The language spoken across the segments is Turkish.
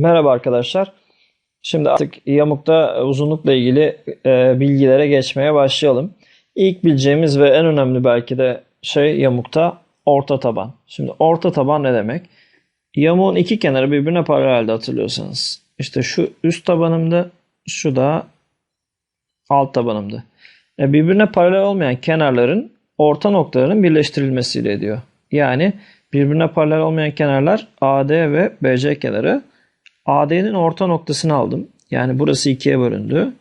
Merhaba arkadaşlar. Şimdi artık yamukta uzunlukla ilgili e, bilgilere geçmeye başlayalım. İlk bileceğimiz ve en önemli belki de şey yamukta orta taban. Şimdi orta taban ne demek? Yamuğun iki kenarı birbirine paralelde hatırlıyorsanız. İşte şu üst tabanımdı, şu da alt tabanımdı. E, birbirine paralel olmayan kenarların orta noktalarının birleştirilmesiyle diyor. Yani birbirine paralel olmayan kenarlar AD ve BC kenarı. AD'nin orta noktasını aldım. Yani burası ikiye bölündü.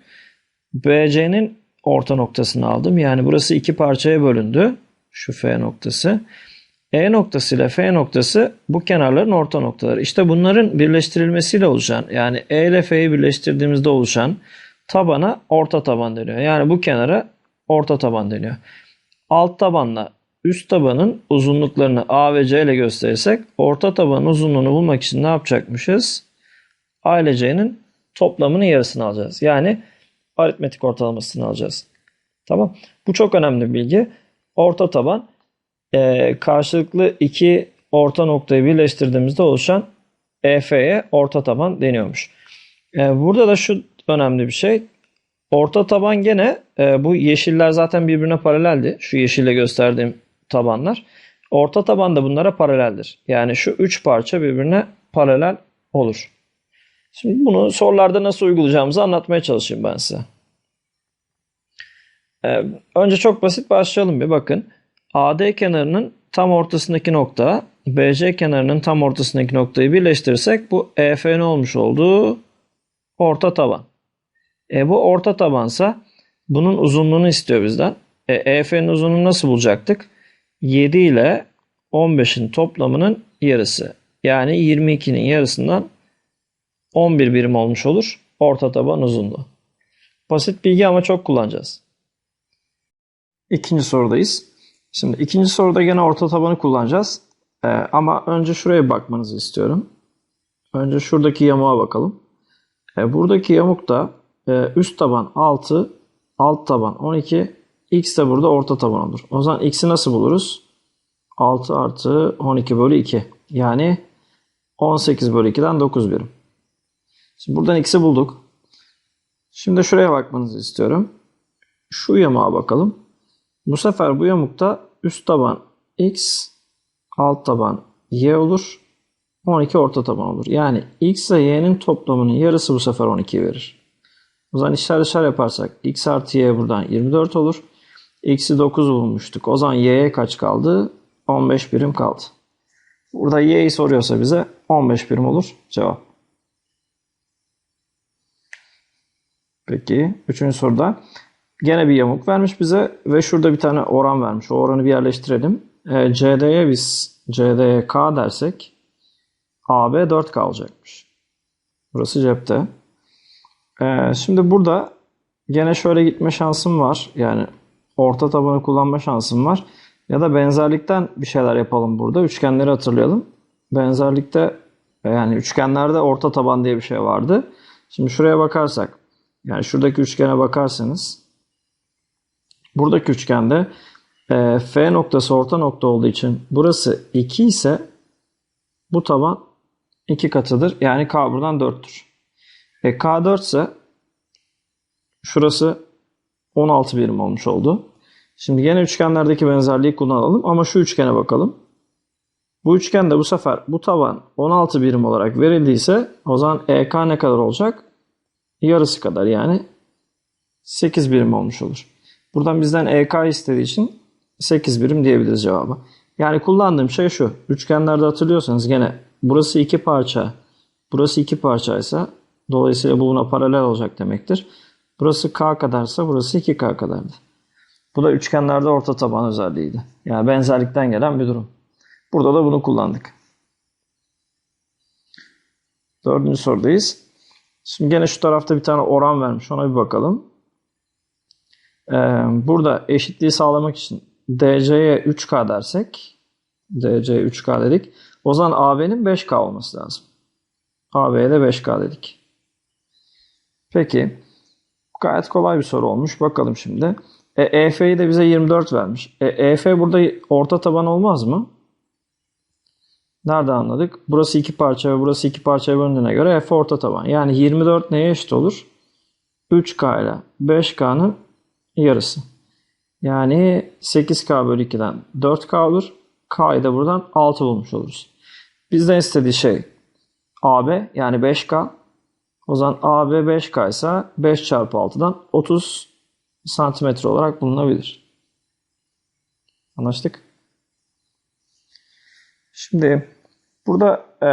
BC'nin orta noktasını aldım. Yani burası iki parçaya bölündü. Şu F noktası. E noktası ile F noktası bu kenarların orta noktaları. İşte bunların birleştirilmesiyle oluşan yani E ile F'yi birleştirdiğimizde oluşan tabana orta taban deniyor. Yani bu kenara orta taban deniyor. Alt tabanla üst tabanın uzunluklarını A ve C ile gösterirsek orta tabanın uzunluğunu bulmak için ne yapacakmışız? A ile C'nin toplamının yarısını alacağız. Yani aritmetik ortalamasını alacağız. Tamam. Bu çok önemli bir bilgi. Orta taban e, karşılıklı iki orta noktayı birleştirdiğimizde oluşan EF'ye orta taban deniyormuş. E, burada da şu önemli bir şey. Orta taban gene e, bu yeşiller zaten birbirine paraleldi. Şu yeşille gösterdiğim tabanlar. Orta taban da bunlara paraleldir. Yani şu üç parça birbirine paralel olur. Şimdi bunu sorularda nasıl uygulayacağımızı anlatmaya çalışayım ben size. Ee, önce çok basit başlayalım bir bakın. AD kenarının tam ortasındaki nokta BC kenarının tam ortasındaki noktayı birleştirirsek bu EF ne olmuş oldu? Orta taban. E bu orta tabansa bunun uzunluğunu istiyor bizden. E, EF'nin uzunluğunu nasıl bulacaktık? 7 ile 15'in toplamının yarısı. Yani 22'nin yarısından 11 birim olmuş olur orta taban uzunluğu. Basit bilgi ama çok kullanacağız. İkinci sorudayız. Şimdi ikinci soruda gene orta tabanı kullanacağız. Ee, ama önce şuraya bakmanızı istiyorum. Önce şuradaki yamuğa bakalım. Ee, buradaki yamukta e, üst taban 6, alt taban 12, x de burada orta taban olur. O zaman x'i nasıl buluruz? 6 artı 12 bölü 2. Yani 18 bölü 2'den 9 birim. Şimdi buradan x'i bulduk. Şimdi şuraya bakmanızı istiyorum. Şu yamuğa bakalım. Bu sefer bu yamukta üst taban x, alt taban y olur. 12 orta taban olur. Yani x ile y'nin toplamının yarısı bu sefer 12 verir. O zaman işler dışarı yaparsak x artı y buradan 24 olur. x'i 9 bulmuştuk. O zaman y'ye kaç kaldı? 15 birim kaldı. Burada y'yi soruyorsa bize 15 birim olur cevap. Peki. Üçüncü soruda gene bir yamuk vermiş bize ve şurada bir tane oran vermiş. O oranı bir yerleştirelim. E, CD'ye biz CD'ye K dersek AB 4K olacakmış. Burası cepte. E, şimdi burada gene şöyle gitme şansım var. Yani orta tabanı kullanma şansım var. Ya da benzerlikten bir şeyler yapalım burada. Üçgenleri hatırlayalım. Benzerlikte yani üçgenlerde orta taban diye bir şey vardı. Şimdi şuraya bakarsak yani şuradaki üçgene bakarsanız buradaki üçgende e, F noktası orta nokta olduğu için burası 2 ise bu taban 2 katıdır. Yani K buradan 4'tür. E, K 4 ise şurası 16 birim olmuş oldu. Şimdi yine üçgenlerdeki benzerliği kullanalım ama şu üçgene bakalım. Bu üçgende bu sefer bu taban 16 birim olarak verildiyse o zaman EK ne kadar olacak? Yarısı kadar yani 8 birim olmuş olur. Buradan bizden EK istediği için 8 birim diyebiliriz cevabı. Yani kullandığım şey şu. Üçgenlerde hatırlıyorsanız gene burası iki parça, burası iki parçaysa dolayısıyla bu buna paralel olacak demektir. Burası K kadarsa burası 2K kadardı. Bu da üçgenlerde orta taban özelliğiydi. Yani benzerlikten gelen bir durum. Burada da bunu kullandık. Dördüncü sorudayız. Şimdi gene şu tarafta bir tane oran vermiş. Ona bir bakalım. Ee, burada eşitliği sağlamak için DC'ye 3K dersek DC'ye 3K dedik. O zaman AB'nin 5K olması lazım. AB'ye de 5K dedik. Peki. Gayet kolay bir soru olmuş. Bakalım şimdi. E, EF'yi de bize 24 vermiş. E, EF burada orta taban olmaz mı? Nereden anladık? Burası iki parça ve burası iki parçaya bölündüğüne göre f orta taban. Yani 24 neye eşit olur? 3K ile 5K'nın yarısı. Yani 8K bölü 2'den 4K olur. K'yı da buradan 6 bulmuş oluruz. Bizden istediği şey AB yani 5K. O zaman AB 5K ise 5 çarpı 6'dan 30 santimetre olarak bulunabilir. Anlaştık. Şimdi burada e,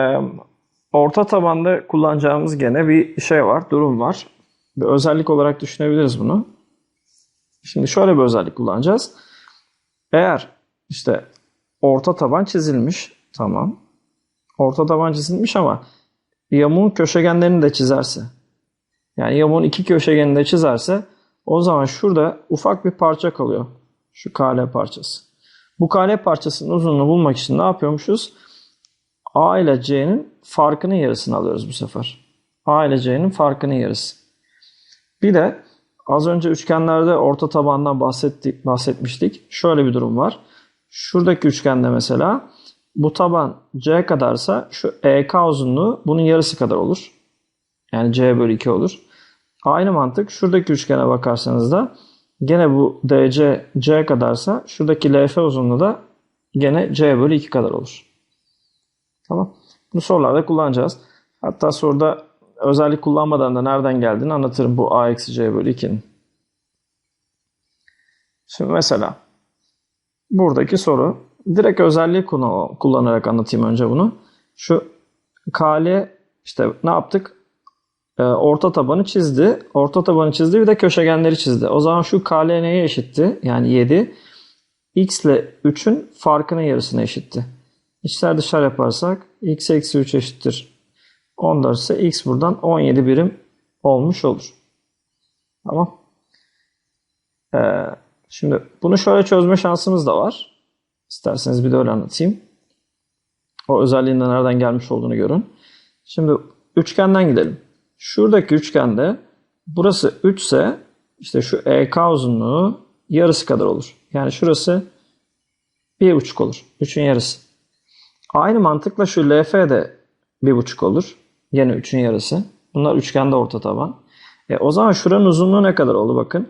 orta tabanda kullanacağımız gene bir şey var, durum var. Bir özellik olarak düşünebiliriz bunu. Şimdi şöyle bir özellik kullanacağız. Eğer işte orta taban çizilmiş, tamam. Orta taban çizilmiş ama yamuğun köşegenlerini de çizerse, yani yamuğun iki köşegenini de çizerse o zaman şurada ufak bir parça kalıyor. Şu kale parçası. Bu kale parçasının uzunluğunu bulmak için ne yapıyormuşuz? A ile C'nin farkının yarısını alıyoruz bu sefer. A ile C'nin farkının yarısı. Bir de az önce üçgenlerde orta tabandan bahsettik, bahsetmiştik. Şöyle bir durum var. Şuradaki üçgende mesela bu taban C kadarsa şu EK uzunluğu bunun yarısı kadar olur. Yani C bölü 2 olur. Aynı mantık şuradaki üçgene bakarsanız da gene bu DC C kadarsa şuradaki LF uzunluğu da gene C bölü 2 kadar olur. Tamam. Bunu sorularda kullanacağız. Hatta soruda özellik kullanmadan da nereden geldiğini anlatırım bu A eksi C bölü 2'nin. Şimdi mesela buradaki soru direkt özelliği kullanarak anlatayım önce bunu. Şu KL işte ne yaptık? Ee, orta tabanı çizdi. Orta tabanı çizdi bir de köşegenleri çizdi. O zaman şu KL neye eşitti? Yani 7. X ile 3'ün farkının yarısına eşitti. İçler dışarı yaparsak x eksi 3 eşittir. 14 ise x buradan 17 birim olmuş olur. Tamam. Ee, şimdi bunu şöyle çözme şansımız da var. İsterseniz bir de öyle anlatayım. O özelliğinden nereden gelmiş olduğunu görün. Şimdi üçgenden gidelim. Şuradaki üçgende burası 3 ise işte şu EK uzunluğu yarısı kadar olur. Yani şurası 1,5 olur. 3'ün yarısı. Aynı mantıkla şu LF de 1,5 olur. Yine 3'ün yarısı. Bunlar üçgende orta taban. E, o zaman şuranın uzunluğu ne kadar oldu bakın.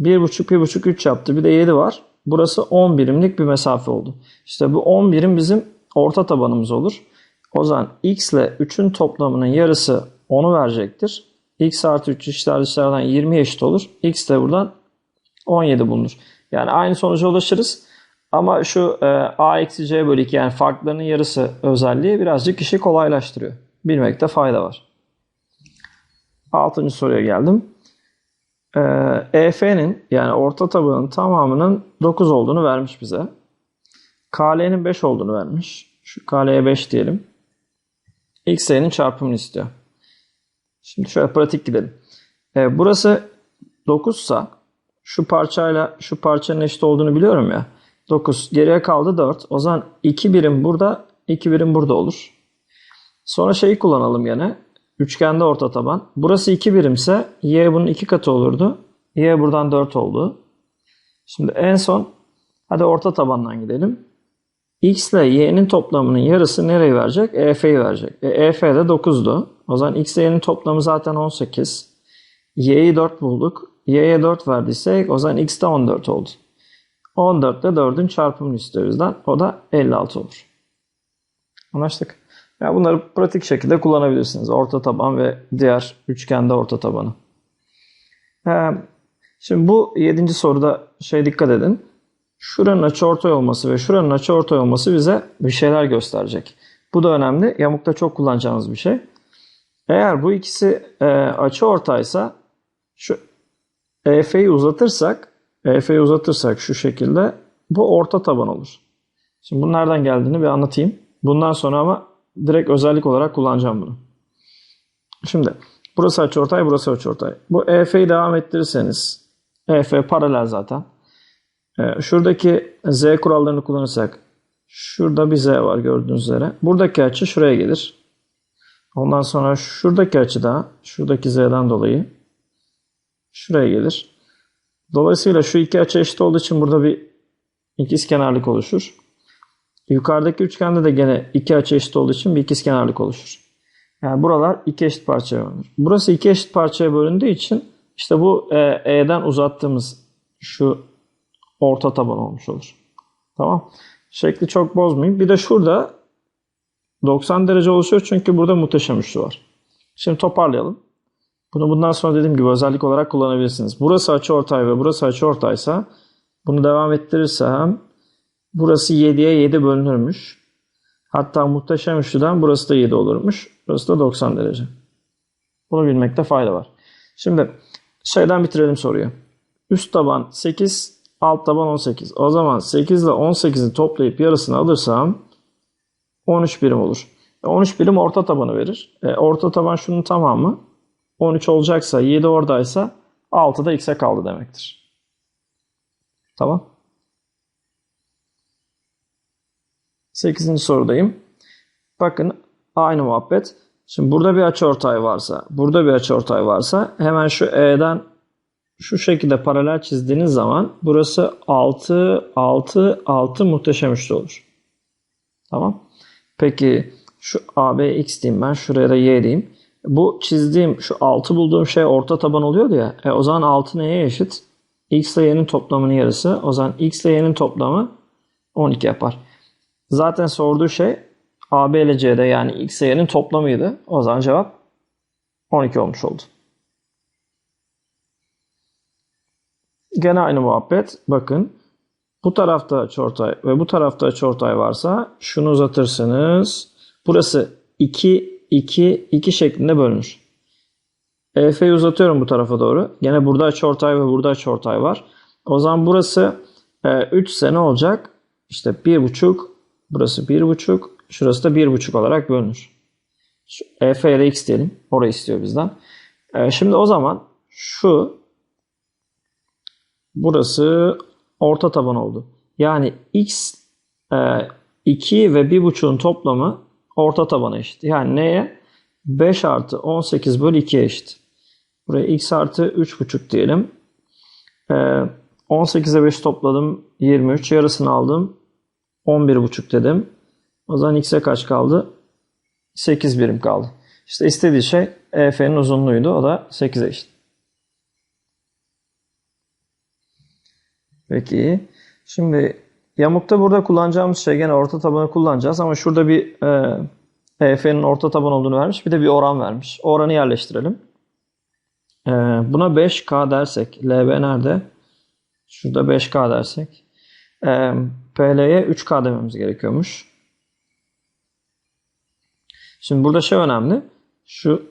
1,5, 1,5, 3 yaptı. Bir de 7 var. Burası 10 birimlik bir mesafe oldu. İşte bu 10 birim bizim orta tabanımız olur. O zaman x ile 3'ün toplamının yarısı 10'u verecektir. x artı 3 işler dışlardan 20 eşit olur. x de buradan 17 bulunur. Yani aynı sonuca ulaşırız. Ama şu e, a eksi c bölü 2 yani farklarının yarısı özelliği birazcık işi kolaylaştırıyor. Bilmekte fayda var. Altıncı soruya geldim. E, EF'nin yani orta tabanın tamamının 9 olduğunu vermiş bize. KL'nin 5 olduğunu vermiş. Şu KL'ye 5 diyelim. XL'nin çarpımını istiyor. Şimdi şöyle pratik gidelim. E, burası 9 sa şu parçayla şu parçanın eşit olduğunu biliyorum ya. 9. Geriye kaldı 4. O zaman 2 birim burada, 2 birim burada olur. Sonra şeyi kullanalım yine. Üçgende orta taban. Burası 2 birimse y bunun 2 katı olurdu. y buradan 4 oldu. Şimdi en son hadi orta tabandan gidelim. X ile y'nin toplamının yarısı nereyi verecek? EF'yi verecek. E, EF de 9'du. O zaman x ile y'nin toplamı zaten 18. y'yi 4 bulduk. y'ye 4 verdiysek o zaman x de 14 oldu. 14 ile 4'ün çarpımını istiyor bizden. O da 56 olur. Anlaştık. Yani bunları pratik şekilde kullanabilirsiniz. Orta taban ve diğer üçgende orta tabanı. Ee, şimdi bu 7. soruda şey dikkat edin. Şuranın açıortay olması ve şuranın açıortay olması bize bir şeyler gösterecek. Bu da önemli. Yamukta çok kullanacağımız bir şey. Eğer bu ikisi e, açıortaysa şu EF'yi uzatırsak EF'yi uzatırsak şu şekilde bu orta taban olur. Şimdi bunun nereden geldiğini bir anlatayım. Bundan sonra ama direkt özellik olarak kullanacağım bunu. Şimdi burası açıortay, burası açıortay. Bu EF'yi devam ettirirseniz EF paralel zaten. Ee, şuradaki Z kurallarını kullanırsak şurada bir Z var gördüğünüz üzere. Buradaki açı şuraya gelir. Ondan sonra şuradaki açı da şuradaki Z'den dolayı şuraya gelir. Dolayısıyla şu iki açı eşit olduğu için burada bir ikizkenarlık oluşur. Yukarıdaki üçgende de gene iki açı eşit olduğu için bir ikizkenarlık oluşur. Yani buralar iki eşit parçaya bölünür. Burası iki eşit parçaya bölündüğü için işte bu e, E'den uzattığımız şu orta taban olmuş olur. Tamam. Şekli çok bozmayayım. Bir de şurada 90 derece oluşuyor çünkü burada muhteşem üçlü var. Şimdi toparlayalım. Bunu bundan sonra dediğim gibi özellik olarak kullanabilirsiniz. Burası açıortay ve burası açıortaysa bunu devam ettirirsem burası 7'ye 7 bölünürmüş. Hatta muhteşem üçlüden burası da 7 olurmuş. Burası da 90 derece. Bunu bilmekte fayda var. Şimdi şeyden bitirelim soruyu. Üst taban 8, alt taban 18. O zaman 8 ile 18'i toplayıp yarısını alırsam 13 birim olur. 13 birim orta tabanı verir. E, orta taban şunun tamamı. 13 olacaksa 7 oradaysa 6 da x'e kaldı demektir. Tamam. 8. sorudayım. Bakın aynı muhabbet. Şimdi burada bir açıortay varsa, burada bir açıortay varsa hemen şu E'den şu şekilde paralel çizdiğiniz zaman burası 6, 6, 6 muhteşem üçlü olur. Tamam. Peki şu AB x diyeyim ben. Şuraya da y diyeyim. Bu çizdiğim şu 6 bulduğum şey orta taban oluyordu ya. E, o zaman 6 neye eşit? x ile y'nin toplamının yarısı. O zaman x ile y'nin toplamı 12 yapar. Zaten sorduğu şey AB ile C'de yani x ile y'nin toplamıydı. O zaman cevap 12 olmuş oldu. Gene aynı muhabbet. Bakın bu tarafta açıortay ve bu tarafta açıortay varsa şunu uzatırsınız. Burası 2, 2, 2 şeklinde bölünür. EF'yi uzatıyorum bu tarafa doğru. Gene burada açıortay ve burada açıortay var. O zaman burası e, 3 sene olacak. İşte 1,5, burası 1,5, şurası da 1,5 olarak bölünür. Şu EF'ye de x diyelim. Orayı istiyor bizden. E, şimdi o zaman şu burası orta taban oldu. Yani x e, 2 ve 1,5'un toplamı orta tabana eşit. Yani neye? 5 artı 18 bölü 2'ye eşit. Buraya x artı 3,5 diyelim. E, 18'e 5 topladım. 23. Yarısını aldım. 11,5 dedim. O zaman x'e kaç kaldı? 8 birim kaldı. İşte istediği şey EF'nin uzunluğuydu. O da 8'e eşit. Peki. Şimdi yamukta burada kullanacağımız şey gene orta tabanı kullanacağız ama şurada bir e, EF'nin orta taban olduğunu vermiş. Bir de bir oran vermiş. O oranı yerleştirelim. E, buna 5K dersek. LB nerede? Şurada 5K dersek. E, PL'ye 3K dememiz gerekiyormuş. Şimdi burada şey önemli. Şu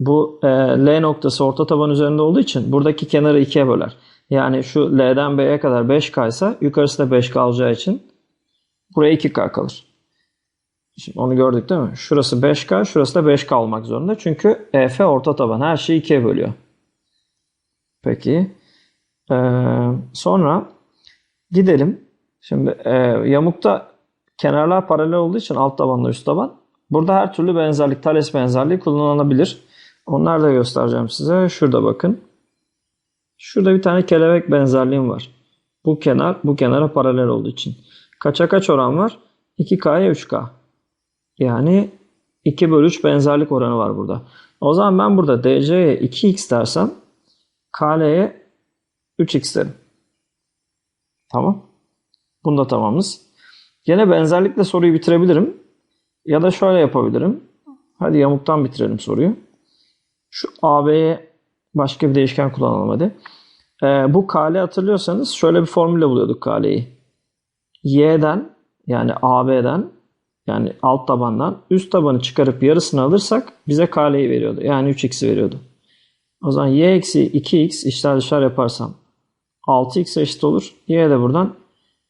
bu e, L noktası orta taban üzerinde olduğu için buradaki kenarı ikiye böler. Yani şu L'den B'ye kadar 5K ise yukarısı da 5K olacağı için buraya 2K kalır. Şimdi onu gördük değil mi? Şurası 5K, şurası da 5K olmak zorunda. Çünkü EF orta taban. Her şeyi ikiye bölüyor. Peki. Ee, sonra gidelim. Şimdi e, yamukta kenarlar paralel olduğu için alt tabanla üst taban. Burada her türlü benzerlik, Thales benzerliği kullanılabilir. Onları da göstereceğim size. Şurada bakın. Şurada bir tane kelebek benzerliğim var. Bu kenar bu kenara paralel olduğu için. Kaça kaç oran var? 2K'ya 3K. Yani 2 bölü 3 benzerlik oranı var burada. O zaman ben burada DC'ye 2x dersem KL'ye 3x derim. Tamam. Bunda tamamız. Yine benzerlikle soruyu bitirebilirim. Ya da şöyle yapabilirim. Hadi yamuktan bitirelim soruyu. Şu AB'ye başka bir değişken kullanalım hadi. Ee, bu KL hatırlıyorsanız şöyle bir formülle buluyorduk KL'yi. Y'den yani AB'den yani alt tabandan üst tabanı çıkarıp yarısını alırsak bize KL'yi veriyordu. Yani 3x'i veriyordu. O zaman y eksi 2x içler dışlar yaparsam 6x eşit olur. Y de buradan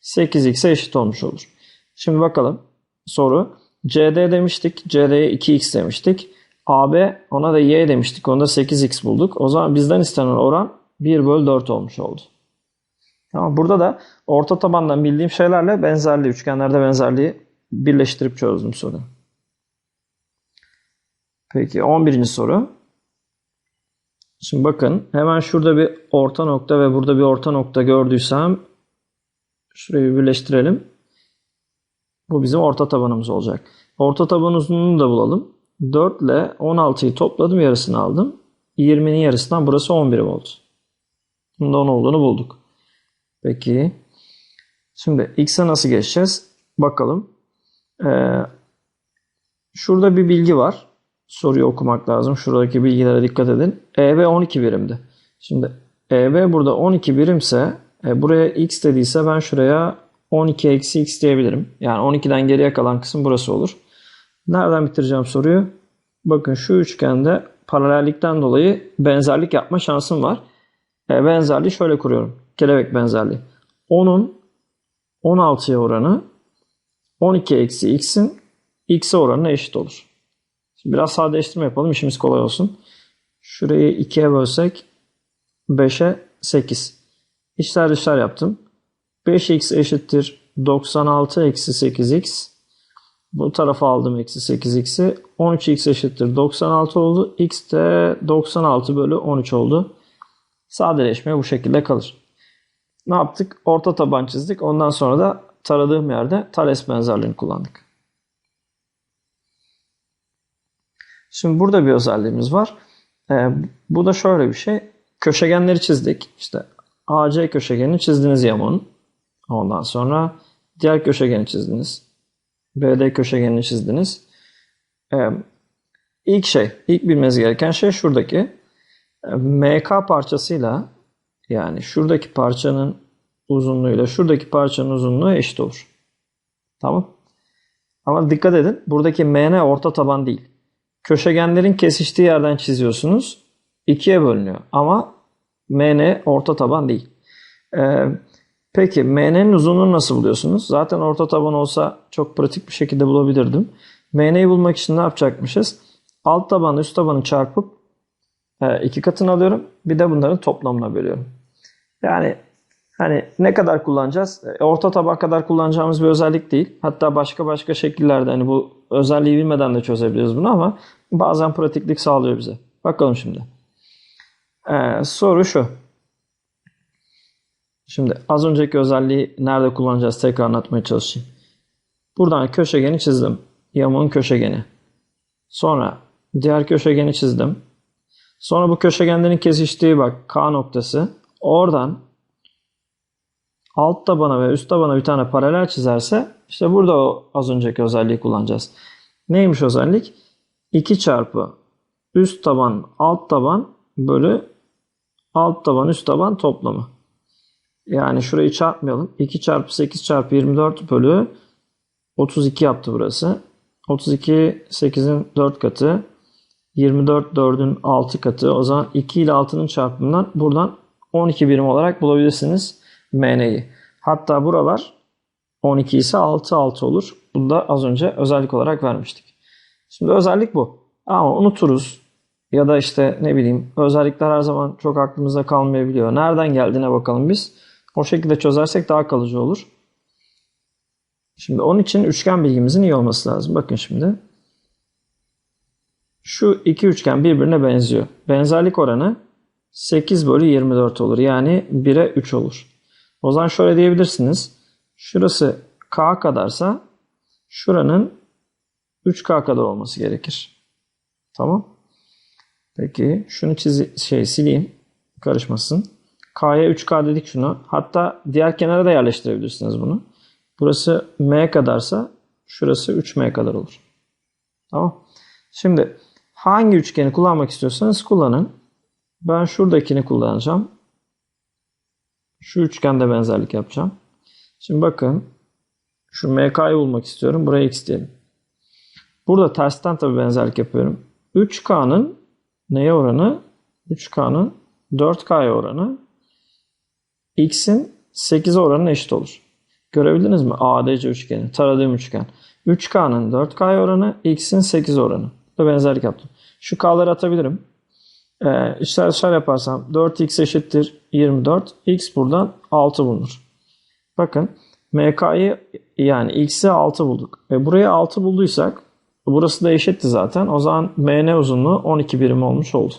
8x'e eşit olmuş olur. Şimdi bakalım soru. CD demiştik. CD'ye 2x demiştik. AB ona da y demiştik. Onda 8x bulduk. O zaman bizden istenen oran 1 bölü 4 olmuş oldu. Tamam, burada da orta tabandan bildiğim şeylerle benzerliği, üçgenlerde benzerliği birleştirip çözdüm soruyu. Peki 11. soru. Şimdi bakın hemen şurada bir orta nokta ve burada bir orta nokta gördüysem şurayı birleştirelim. Bu bizim orta tabanımız olacak. Orta taban uzunluğunu da bulalım. 4 ile 16'yı topladım yarısını aldım. 20'nin yarısından burası 11 oldu. Bunda 10 olduğunu bulduk. Peki. Şimdi x'e nasıl geçeceğiz? Bakalım. Ee, şurada bir bilgi var. Soruyu okumak lazım. Şuradaki bilgilere dikkat edin. EB 12 birimdi. Şimdi EB burada 12 birimse e, buraya x dediyse ben şuraya 12 eksi x diyebilirim. Yani 12'den geriye kalan kısım burası olur. Nereden bitireceğim soruyu? Bakın şu üçgende paralellikten dolayı benzerlik yapma şansım var. E, benzerliği şöyle kuruyorum. Kelebek benzerliği. 10'un 16'ya oranı 12 eksi x'in x'e oranına eşit olur. Şimdi biraz sadeleştirme yapalım. işimiz kolay olsun. Şurayı 2'ye bölsek 5'e 8. İşler dışlar yaptım. 5x eşittir 96 eksi 8x. Bu tarafa aldım eksi 8x'i. 13x eşittir 96 oldu. x de 96 bölü 13 oldu. Sadeleşme bu şekilde kalır. Ne yaptık? Orta taban çizdik. Ondan sonra da taradığım yerde Thales benzerliğini kullandık. Şimdi burada bir özelliğimiz var. Ee, bu da şöyle bir şey. Köşegenleri çizdik. İşte AC köşegenini çizdiniz yamuğun. Ondan sonra diğer köşegeni çizdiniz. BD köşegenini çizdiniz. Ee, ilk şey, ilk bilmeniz gereken şey şuradaki e, MK parçasıyla yani şuradaki parçanın uzunluğuyla şuradaki parçanın uzunluğu eşit olur. Tamam. Ama dikkat edin. Buradaki MN orta taban değil. Köşegenlerin kesiştiği yerden çiziyorsunuz. İkiye bölünüyor. Ama MN orta taban değil. Ee, peki MN'nin uzunluğunu nasıl buluyorsunuz? Zaten orta taban olsa çok pratik bir şekilde bulabilirdim. MN'yi bulmak için ne yapacakmışız? Alt tabanı üst tabanı çarpıp e, iki katını alıyorum. Bir de bunların toplamına bölüyorum. Yani hani ne kadar kullanacağız? E, orta taban kadar kullanacağımız bir özellik değil. Hatta başka başka şekillerde hani bu özelliği bilmeden de çözebiliriz bunu ama bazen pratiklik sağlıyor bize. Bakalım şimdi. Ee, soru şu. Şimdi az önceki özelliği nerede kullanacağız tekrar anlatmaya çalışayım. Buradan köşegeni çizdim. Yamuğun köşegeni. Sonra diğer köşegeni çizdim. Sonra bu köşegenlerin kesiştiği bak K noktası. Oradan alt tabana ve üst tabana bir tane paralel çizerse işte burada o az önceki özelliği kullanacağız. Neymiş özellik? 2 çarpı üst taban alt taban bölü alt taban üst taban toplamı. Yani şurayı çarpmayalım. 2 çarpı 8 çarpı 24 bölü 32 yaptı burası. 32 8'in 4 katı. 24 4'ün 6 katı. O zaman 2 ile 6'nın çarpımından buradan 12 birim olarak bulabilirsiniz MN'yi. Hatta buralar 12 ise 6 6 olur. Bunu da az önce özellik olarak vermiştik. Şimdi özellik bu. Ama unuturuz. Ya da işte ne bileyim özellikler her zaman çok aklımızda kalmayabiliyor. Nereden geldiğine bakalım biz. O şekilde çözersek daha kalıcı olur. Şimdi onun için üçgen bilgimizin iyi olması lazım. Bakın şimdi. Şu iki üçgen birbirine benziyor. Benzerlik oranı 8 bölü 24 olur. Yani 1'e 3 olur. O zaman şöyle diyebilirsiniz. Şurası K kadarsa şuranın 3K kadar olması gerekir. Tamam. Peki şunu çizi şey sileyim. Karışmasın. K'ya 3K dedik şunu. Hatta diğer kenara da yerleştirebilirsiniz bunu. Burası M kadarsa şurası 3M kadar olur. Tamam. Şimdi hangi üçgeni kullanmak istiyorsanız kullanın. Ben şuradakini kullanacağım. Şu üçgende benzerlik yapacağım. Şimdi bakın. Şu MK'yı bulmak istiyorum. Buraya X diyelim. Burada tersten tabi benzerlik yapıyorum. 3K'nın neye oranı? 3K'nın 4K'ya oranı X'in 8'e oranına eşit olur. Görebildiniz mi? ADC üçgeni. Taradığım üçgen. 3K'nın 4K'ya oranı X'in 8 oranı. Da benzerlik yaptım. Şu K'ları atabilirim. Ee, işler dışarı yaparsam 4x eşittir 24. X buradan 6 bulunur. Bakın MK'yı yani x'i 6 bulduk. E buraya 6 bulduysak burası da eşitti zaten. O zaman MN uzunluğu 12 birim olmuş oldu.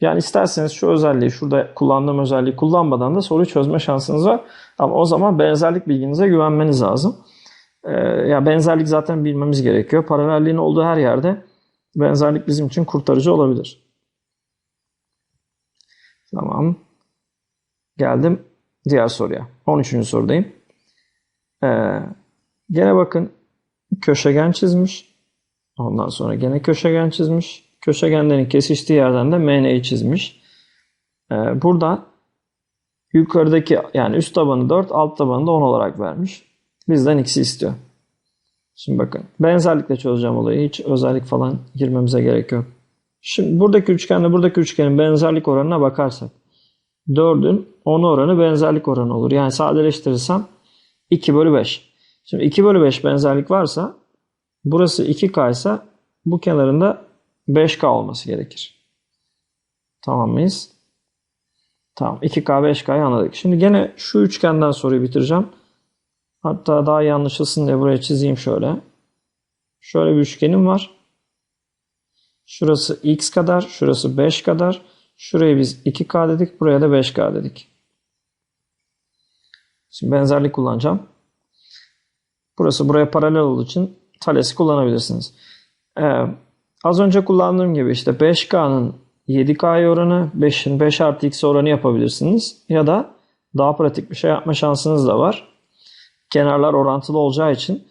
Yani isterseniz şu özelliği şurada kullandığım özelliği kullanmadan da soruyu çözme şansınız var. Ama o zaman benzerlik bilginize güvenmeniz lazım. Ee, ya benzerlik zaten bilmemiz gerekiyor. Paralelliğin olduğu her yerde benzerlik bizim için kurtarıcı olabilir. Tamam. Geldim diğer soruya. 13. sorudayım. Ee, gene bakın köşegen çizmiş. Ondan sonra gene köşegen çizmiş. Köşegenlerin kesiştiği yerden de MN'yi çizmiş. Ee, burada yukarıdaki yani üst tabanı 4, alt tabanı da 10 olarak vermiş. Bizden x'i istiyor. Şimdi bakın benzerlikle çözeceğim olayı. Hiç özellik falan girmemize gerek yok. Şimdi buradaki üçgenle buradaki üçgenin benzerlik oranına bakarsak 4'ün 10 oranı benzerlik oranı olur. Yani sadeleştirirsem 2 bölü 5. Şimdi 2 bölü 5 benzerlik varsa burası 2K ise bu kenarında 5K olması gerekir. Tamam mıyız? Tamam. 2K 5K'yı anladık. Şimdi gene şu üçgenden soruyu bitireceğim. Hatta daha iyi diye buraya çizeyim şöyle. Şöyle bir üçgenim var. Şurası x kadar, şurası 5 kadar. Şuraya biz 2K dedik, buraya da 5K dedik. Şimdi benzerlik kullanacağım. Burası buraya paralel olduğu için Thales'i kullanabilirsiniz. Ee, az önce kullandığım gibi işte 5K'nın 7K oranı, 5'in 5 artı x oranı yapabilirsiniz. Ya da daha pratik bir şey yapma şansınız da var. Kenarlar orantılı olacağı için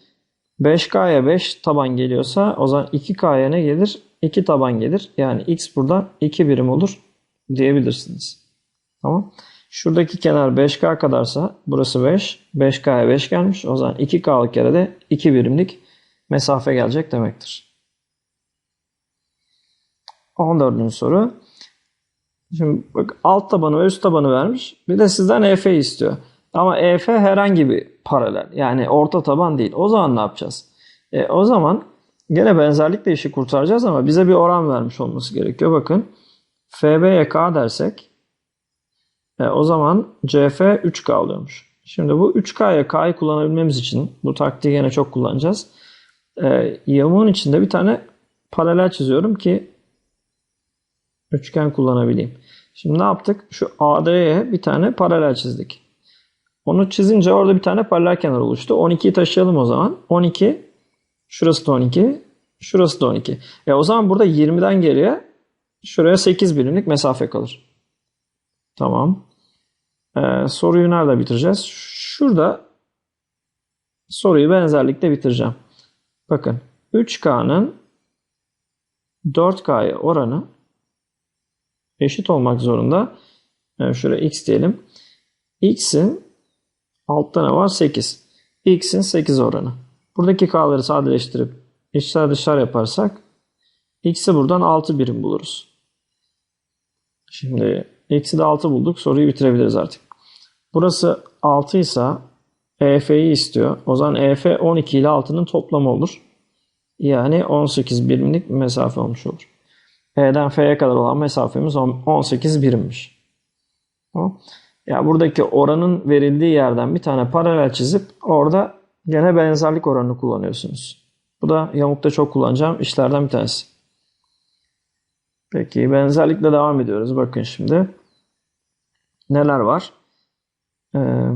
5K'ya 5 taban geliyorsa o zaman 2K'ya ne gelir? 2 taban gelir. Yani x burada 2 birim olur diyebilirsiniz. Tamam. Şuradaki kenar 5K kadarsa burası 5. 5K'ya 5 gelmiş. O zaman 2K'lık yere de 2 birimlik mesafe gelecek demektir. 14. soru. Şimdi bak alt tabanı ve üst tabanı vermiş. Bir de sizden EF istiyor. Ama EF herhangi bir paralel. Yani orta taban değil. O zaman ne yapacağız? E, o zaman gene benzerlikle işi kurtaracağız ama bize bir oran vermiş olması gerekiyor. Bakın FB'ye K dersek e, o zaman CF 3K oluyormuş. Şimdi bu 3K'ya K'yı kullanabilmemiz için bu taktiği gene çok kullanacağız. E, yamuğun içinde bir tane paralel çiziyorum ki üçgen kullanabileyim. Şimdi ne yaptık? Şu AD'ye bir tane paralel çizdik. Onu çizince orada bir tane paralel kenar oluştu. 12'yi taşıyalım o zaman. 12, şurası da 12, şurası da 12. E o zaman burada 20'den geriye şuraya 8 birimlik mesafe kalır. Tamam. Ee, soruyu nerede bitireceğiz? Şurada soruyu benzerlikle bitireceğim. Bakın 3K'nın 4K'ya oranı eşit olmak zorunda. Yani şuraya x diyelim. x'in altta ne var? 8. x'in 8 oranı. Buradaki k'ları sadeleştirip içler dışlar yaparsak x'i buradan 6 birim buluruz. Şimdi x'i de 6 bulduk. Soruyu bitirebiliriz artık. Burası 6 ise EF'yi istiyor. O zaman EF 12 ile 6'nın toplamı olur. Yani 18 birimlik bir mesafe olmuş olur. E'den F'ye kadar olan mesafemiz 18 birimmiş. Ya buradaki oranın verildiği yerden bir tane paralel çizip orada gene benzerlik oranını kullanıyorsunuz. Bu da yamukta çok kullanacağım işlerden bir tanesi. Peki benzerlikle devam ediyoruz. Bakın şimdi. Neler var? Ee,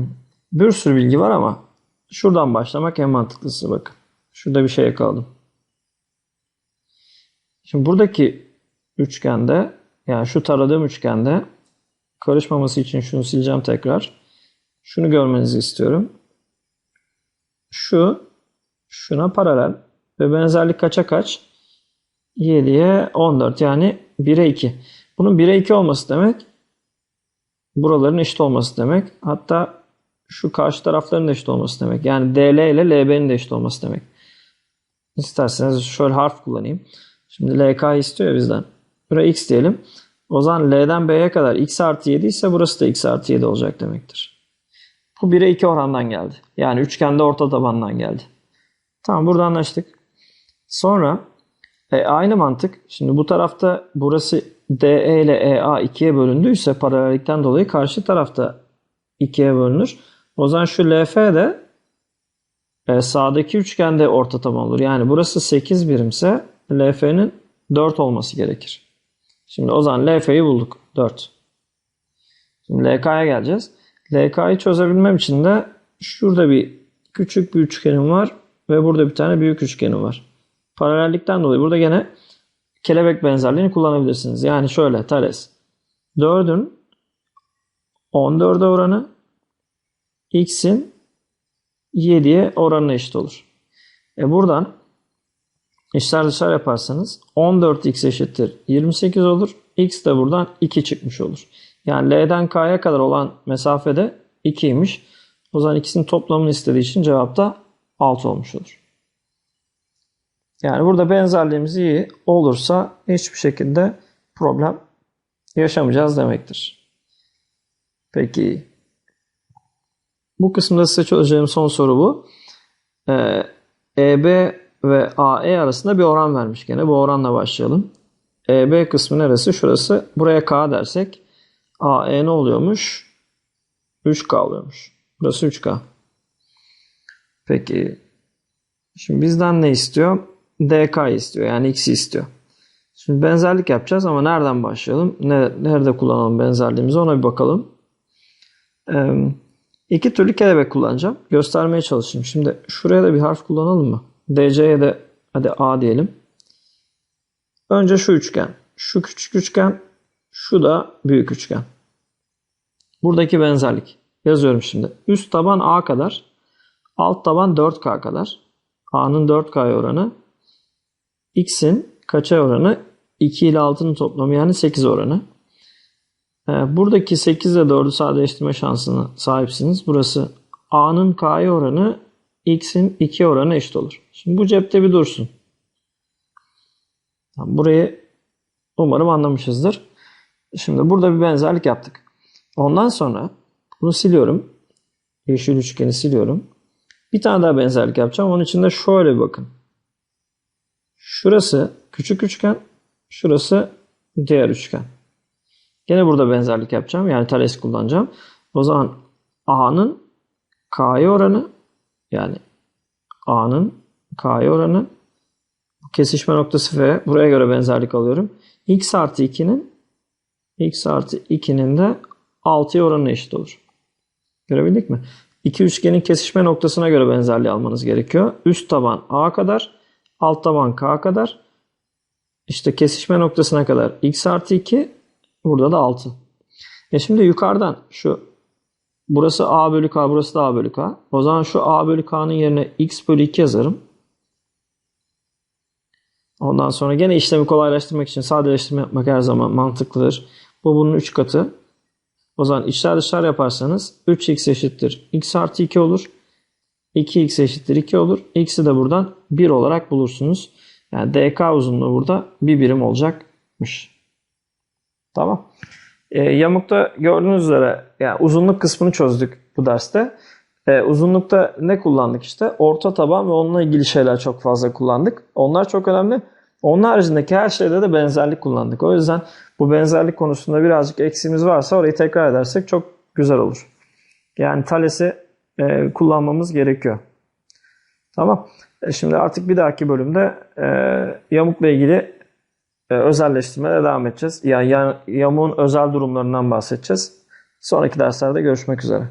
bir sürü bilgi var ama şuradan başlamak en mantıklısı bakın. Şurada bir şey yakaladım. Şimdi buradaki üçgende yani şu taradığım üçgende karışmaması için şunu sileceğim tekrar. Şunu görmenizi istiyorum. Şu şuna paralel ve benzerlik kaça kaç? 7'ye 14 yani 1'e 2. Bunun 1'e 2 olması demek buraların eşit olması demek. Hatta şu karşı tarafların da eşit olması demek. Yani DL ile LB'nin de eşit olması demek. İsterseniz şöyle harf kullanayım. Şimdi LK istiyor bizden. Buraya x diyelim. O zaman L'den B'ye kadar x artı 7 ise burası da x artı 7 olacak demektir. Bu 1'e 2 orandan geldi. Yani üçgende orta tabandan geldi. Tamam burada anlaştık. Sonra e, aynı mantık. Şimdi bu tarafta burası DE ile EA 2'ye bölündüyse paralellikten dolayı karşı tarafta 2'ye bölünür. O zaman şu LF de e, sağdaki üçgende orta taban olur. Yani burası 8 birimse LF'nin 4 olması gerekir. Şimdi o zaman LF'yi bulduk. 4. Şimdi LK'ya geleceğiz. LK'yı çözebilmem için de şurada bir küçük bir üçgenim var. ve burada bir tane büyük üçgenim var. Paralellikten dolayı burada gene kelebek benzerliğini kullanabilirsiniz. Yani şöyle Thales 4'ün 14'e oranı x'in 7'ye oranına eşit olur. E buradan işler dışarı yaparsanız 14x eşittir 28 olur. x de buradan 2 çıkmış olur. Yani L'den K'ya kadar olan mesafede 2'ymiş. O zaman ikisinin toplamını istediği için cevap da 6 olmuş olur. Yani burada benzerliğimiz iyi olursa hiçbir şekilde problem yaşamayacağız demektir. Peki bu kısımda size çözeceğim son soru bu. Ee, EB ve AE arasında bir oran vermiş gene. Bu oranla başlayalım. EB kısmı neresi? Şurası. Buraya K dersek AE ne oluyormuş? 3K oluyormuş. Burası 3K. Peki. Şimdi bizden ne istiyor? DK istiyor. Yani X'i istiyor. Şimdi benzerlik yapacağız ama nereden başlayalım? Nerede kullanalım benzerliğimizi ona bir bakalım. Ee, iki türlü kelebek kullanacağım. Göstermeye çalışayım. Şimdi şuraya da bir harf kullanalım mı? DC'ye de hadi A diyelim. Önce şu üçgen. Şu küçük üçgen. Şu da büyük üçgen. Buradaki benzerlik. Yazıyorum şimdi. Üst taban A kadar. Alt taban 4K kadar. A'nın 4K oranı. X'in kaça oranı? 2 ile 6'nın toplamı yani 8 oranı. Ee, buradaki 8 ile 4'ü sadeleştirme şansına sahipsiniz. Burası A'nın K'ya oranı X'in 2 oranı eşit olur. Şimdi bu cepte bir dursun. Burayı umarım anlamışızdır. Şimdi burada bir benzerlik yaptık. Ondan sonra bunu siliyorum. Yeşil üçgeni siliyorum. Bir tane daha benzerlik yapacağım. Onun için de şöyle bir bakın. Şurası küçük üçgen. Şurası diğer üçgen. Gene burada benzerlik yapacağım. Yani Thales kullanacağım. O zaman A'nın K'ya oranı yani A'nın K'ya oranı kesişme noktası F. Buraya göre benzerlik alıyorum. X artı 2'nin X artı 2'nin de 6'ya oranına eşit olur. Görebildik mi? İki üçgenin kesişme noktasına göre benzerliği almanız gerekiyor. Üst taban A kadar, alt taban K kadar. İşte kesişme noktasına kadar X artı 2, burada da 6. E şimdi yukarıdan şu burası A bölü K, burası da A bölü K. O zaman şu A bölü K'nın yerine X bölü 2 yazarım. Ondan sonra gene işlemi kolaylaştırmak için sadeleştirme yapmak her zaman mantıklıdır. Bu bunun 3 katı. O zaman içler dışlar yaparsanız 3x eşittir x artı 2 olur. 2x eşittir 2 olur. X'i de buradan 1 olarak bulursunuz. Yani dk uzunluğu burada bir birim olacakmış. Tamam. E, yamukta gördüğünüz üzere yani uzunluk kısmını çözdük bu derste. E, uzunlukta ne kullandık işte? Orta taban ve onunla ilgili şeyler çok fazla kullandık. Onlar çok önemli. Onun haricindeki her şeyde de benzerlik kullandık. O yüzden bu benzerlik konusunda birazcık eksiğimiz varsa orayı tekrar edersek çok güzel olur. Yani Thales'i e, kullanmamız gerekiyor. Tamam. E şimdi artık bir dahaki bölümde e, yamukla ilgili e, özelleştirmeye devam edeceğiz. Yani yamuğun özel durumlarından bahsedeceğiz. Sonraki derslerde görüşmek üzere.